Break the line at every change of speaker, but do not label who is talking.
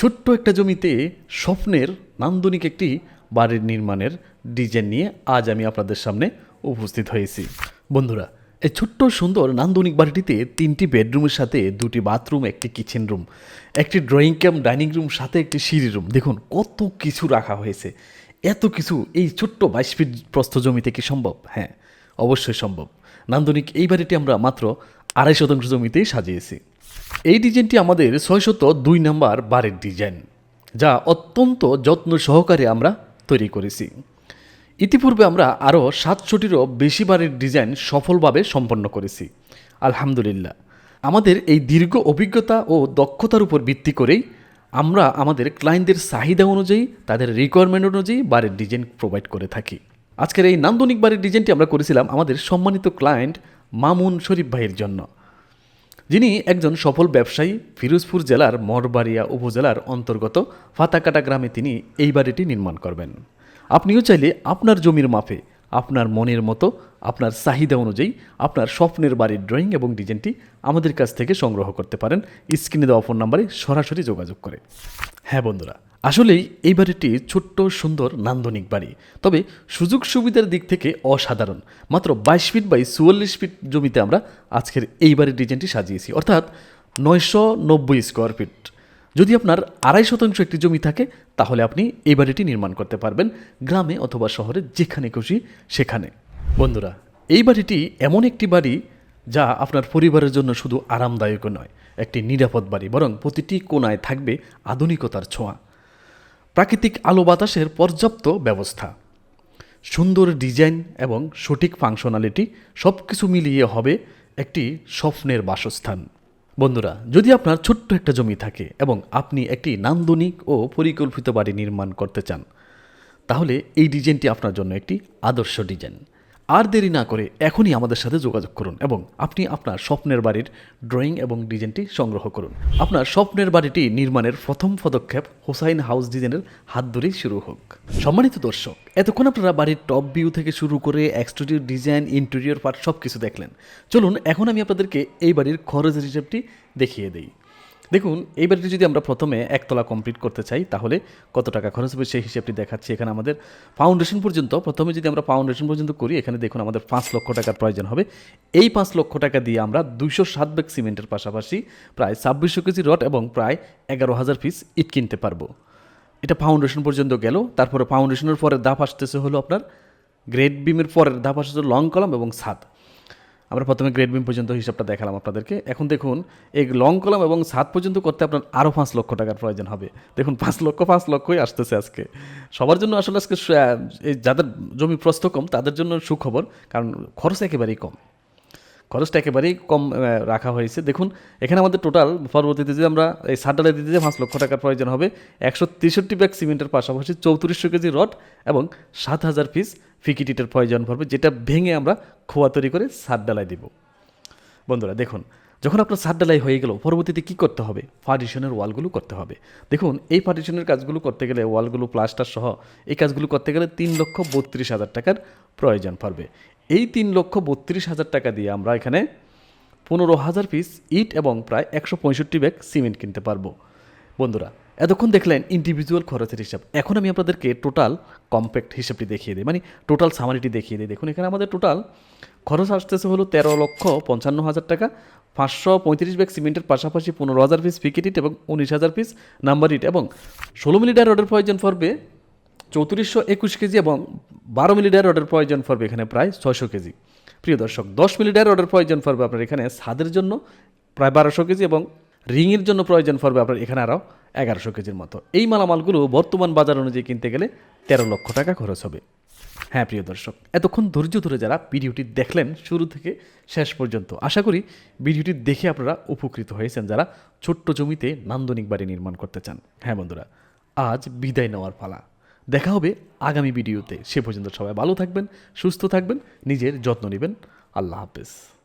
ছোট্ট একটা জমিতে স্বপ্নের নান্দনিক একটি বাড়ির নির্মাণের ডিজাইন নিয়ে আজ আমি আপনাদের সামনে উপস্থিত হয়েছি। বন্ধুরা, এই ছোট্ট সুন্দর নান্দনিক বাড়িটিতে তিনটি বেডরুমের সাথে দুটি বাথরুম, একটি কিচেন রুম একটি ড্রয়িং ক্যাম্প ডাইনিং রুম সাথে একটি সিঁড়ি রুম দেখুন, কত কিছু রাখা হয়েছে। এত কিছু এই ছোট্ট বাইশ ফিট প্রস্থ জমিতে কি সম্ভব? হ্যাঁ অবশ্যই সম্ভব। নান্দনিক এই বাড়িটি আমরা মাত্র আড়াই শতাংশ জমিতেই সাজিয়েছি। এই ডিজাইনটি আমাদের ছয়শত দুই নাম্বার বারের ডিজাইন, যা অত্যন্ত যত্ন সহকারে আমরা তৈরি করেছি। ইতিপূর্বে আমরা আরও সাতশোটিরও বেশি বারের ডিজাইন সফলভাবে সম্পন্ন করেছি। আলহামদুলিল্লাহ। আমাদের এই দীর্ঘ অভিজ্ঞতা ও দক্ষতার উপর ভিত্তি করেই আমরা আমাদের ক্লায়েন্টদের চাহিদা অনুযায়ী, তাদের রিকোয়ারমেন্ট অনুযায়ী বারের ডিজাইন প্রোভাইড করে থাকি। আজকের এই নান্দনিক বারের ডিজাইনটি আমরা করেছিলাম আমাদের সম্মানিত ক্লায়েন্ট মামুন শরীফ ভাইয়ের জন্য। যিনি একজন সফল ব্যবসায়ী ফিরোজপুর জেলার মরবাড়িয়া উপজেলার অন্তর্গত ফাতাকাটা গ্রামে তিনি এই বাড়িটি নির্মাণ করবেন। আপনিও চাইলে আপনার জমির মাপে, আপনার মনের মতো, আপনার চাহিদা অনুযায়ী আপনার স্বপ্নের বাড়ির ড্রয়িং এবং ডিজাইনটি আমাদের কাছ থেকে সংগ্রহ করতে পারেন। স্ক্রিনে দেওয়া ফোন নাম্বারে সরাসরি যোগাযোগ করে। হ্যাঁ বন্ধুরা আসলেই এই বাড়িটি ছোট্ট, সুন্দর, নান্দনিক বাড়ি। তবে সুযোগ সুবিধার দিক থেকে অসাধারণ। মাত্র বাইশ ফিট বাই চুয়াল্লিশ ফিট জমিতে আমরা আজকের এই বাড়ির ডিজাইনটি সাজিয়েছি। অর্থাৎ নয়শো নব্বই স্কোয়ার ফিট যদি আপনার আড়াই শতাংশ একটি জমি থাকে, তাহলে আপনি এই বাড়িটি নির্মাণ করতে পারবেন গ্রামে অথবা শহরে যেখানে খুশি, সেখানে। বন্ধুরা, এই বাড়িটি এমন একটি বাড়ি যা আপনার পরিবারের জন্য শুধু আরামদায়কও নয়, একটি নিরাপদ বাড়ি, বরং প্রতিটি কোনায় থাকবে আধুনিকতার ছোঁয়া। প্রাকৃতিক আলো বাতাসের পর্যাপ্ত ব্যবস্থা। সুন্দর ডিজাইন এবং সঠিক ফাংশনালিটি সব কিছু মিলিয়ে হবে একটি স্বপ্নের বাসস্থান। বন্ধুরা, যদি আপনার ছোট্ট একটা জমি থাকে এবং আপনি একটি নান্দনিক ও পরিকল্পিত বাড়ি নির্মাণ করতে চান, তাহলে এই ডিজাইনটি আপনার জন্য একটি আদর্শ ডিজাইন। আর দেরি না করে এখনই আমাদের সাথে যোগাযোগ করুন এবং আপনি আপনার স্বপ্নের বাড়ির ড্রয়িং এবং ডিজাইনটি সংগ্রহ করুন। আপনার স্বপ্নের বাড়িটি নির্মাণের প্রথম পদক্ষেপ হোসাইন হাউস ডিজাইনের হাত ধরেই শুরু হোক। সম্মানিত দর্শক, এতক্ষণ আপনারা বাড়ির টপ ভিউ থেকে শুরু করে এক্সটেরিয়র ডিজাইন, ইন্টেরিয়র পার্ট সব কিছু দেখলেন। চলুন, এখন আমি আপনাদেরকে এই বাড়ির খরচের হিসেবটি দেখিয়ে দিই। দেখুন, এই বাড়িটি যদি আমরা প্রথমে একতলা কমপ্লিট করতে চাই, তাহলে কত টাকা খরচ হবে সেই হিসেবটি দেখাচ্ছি। এখানে আমাদের ফাউন্ডেশন পর্যন্ত, প্রথমে যদি আমরা ফাউন্ডেশন পর্যন্ত করি, এখানে দেখুন আমাদের পাঁচ লক্ষ টাকার প্রয়োজন হবে। এই পাঁচ লক্ষ টাকা দিয়ে আমরা দুইশো সাত ব্যাগ সিমেন্টের পাশাপাশি প্রায় ছাব্বিশশো কেজি রড এবং প্রায় এগারো হাজার পিস ইট কিনতে পারব। এটা ফাউন্ডেশন পর্যন্ত গেল। তারপরে ফাউন্ডেশনের পরের ধাপ আসতেছে হলো আপনার গ্রেড বিমের পরের ধাপ আসছে লং কলাম এবং ছাদ। আমরা প্রথমে গ্রেড বিম পর্যন্ত হিসাবটা দেখালাম আপনাদেরকে। এখন দেখুন, এই লং কলাম এবং সাত পর্যন্ত করতে আপনার আরও পাঁচ লক্ষ টাকার প্রয়োজন হবে। দেখুন, পাঁচ লক্ষ, পাঁচ লক্ষই আসতেছে আজকে। সবার জন্য আসলে আজকে এই যাদের জমি প্রস্থ কম, তাদের জন্য সুখবর, কারণ খরচ একেবারেই কম। খরচটা একেবারেই কম রাখা হয়েছে। দেখুন, এখানে আমাদের টোটাল পরবর্তীতে যে আমরা এই সার ডালাই দিতে যে পাঁচ লক্ষ টাকার প্রয়োজন হবে। একশো তেষট্টি ব্যাগ সিমেন্টের পাশাপাশি চৌত্রিশশো কেজি রড এবং সাত হাজার পিস ফিকিটিটের প্রয়োজন পড়বে, যেটা ভেঙে আমরা খোয়া তৈরি করে সার ডালাই দিব। বন্ধুরা, দেখুন, যখন আপনার সার ডালাই হয়ে গেল, পরবর্তীতে কী করতে হবে? পার্টিশনের ওয়ালগুলো করতে হবে। দেখুন, এই পার্টিশনের কাজগুলো করতে গেলে ওয়ালগুলো প্লাস্টার সহ, এই কাজগুলো করতে গেলে তিন লক্ষ বত্রিশ হাজার টাকার প্রয়োজন পড়বে। এই তিন লক্ষ বত্রিশ হাজার টাকা দিয়ে আমরা এখানে পনেরো হাজার পিস ইট এবং প্রায় একশো পঁয়ষট্টি ব্যাগ সিমেন্ট কিনতে পারব। বন্ধুরা, এতক্ষণ দেখলেন ইন্ডিভিজুয়াল খরচের হিসাব। এখন আমি আপনাদেরকে টোটাল কম্প্যাক্ট হিসাবটি দেখিয়ে দিই। মানে টোটাল সামারিটি দেখিয়ে দিই। দেখুন, এখানে আমাদের টোটাল খরচ আসতেছে হলো তেরো লক্ষ পঞ্চান্ন হাজার টাকা, পাঁচশো পঁয়ত্রিশ ব্যাগ সিমেন্টের পাশাপাশি পনেরো হাজার পিস ফিকিট ইট এবং উনিশ হাজার পিস নাম্বার ইট এবং ষোলো মিলিটার রডের প্রয়োজন পড়বে চৌত্রিশশো একুশ কেজি এবং বারো মিলিটার রডের প্রয়োজন পড়বে এখানে প্রায় ছয়শো কেজি। প্রিয় দর্শক, দশ মিলিটার রডের প্রয়োজন পড়বে আপনার এখানে ছাদের জন্য প্রায় বারোশো কেজি এবং রিংয়ের জন্য প্রয়োজন পড়বে আপনার এখানে আরও এগারোশো কেজির মতো। এই মালামালগুলো বর্তমান বাজার অনুযায়ী কিনতে গেলে তেরো লক্ষ টাকা খরচ হবে। হ্যাঁ প্রিয় দর্শক, এতক্ষণ ধৈর্য ধরে যারা ভিডিওটি দেখলেন শুরু থেকে শেষ পর্যন্ত, আশা করি ভিডিওটি দেখে আপনারা উপকৃত হয়েছেন যারা ছোট্ট জমিতে নান্দনিক বাড়ি নির্মাণ করতে চান। হ্যাঁ বন্ধুরা, আজ বিদায় নেওয়ার পালা। দেখা হবে আগামী ভিডিওতে। সে পর্যন্ত সবাই ভালো থাকবেন, সুস্থ থাকবেন, নিজের যত্ন নেবেন। আল্লাহ হাফেজ।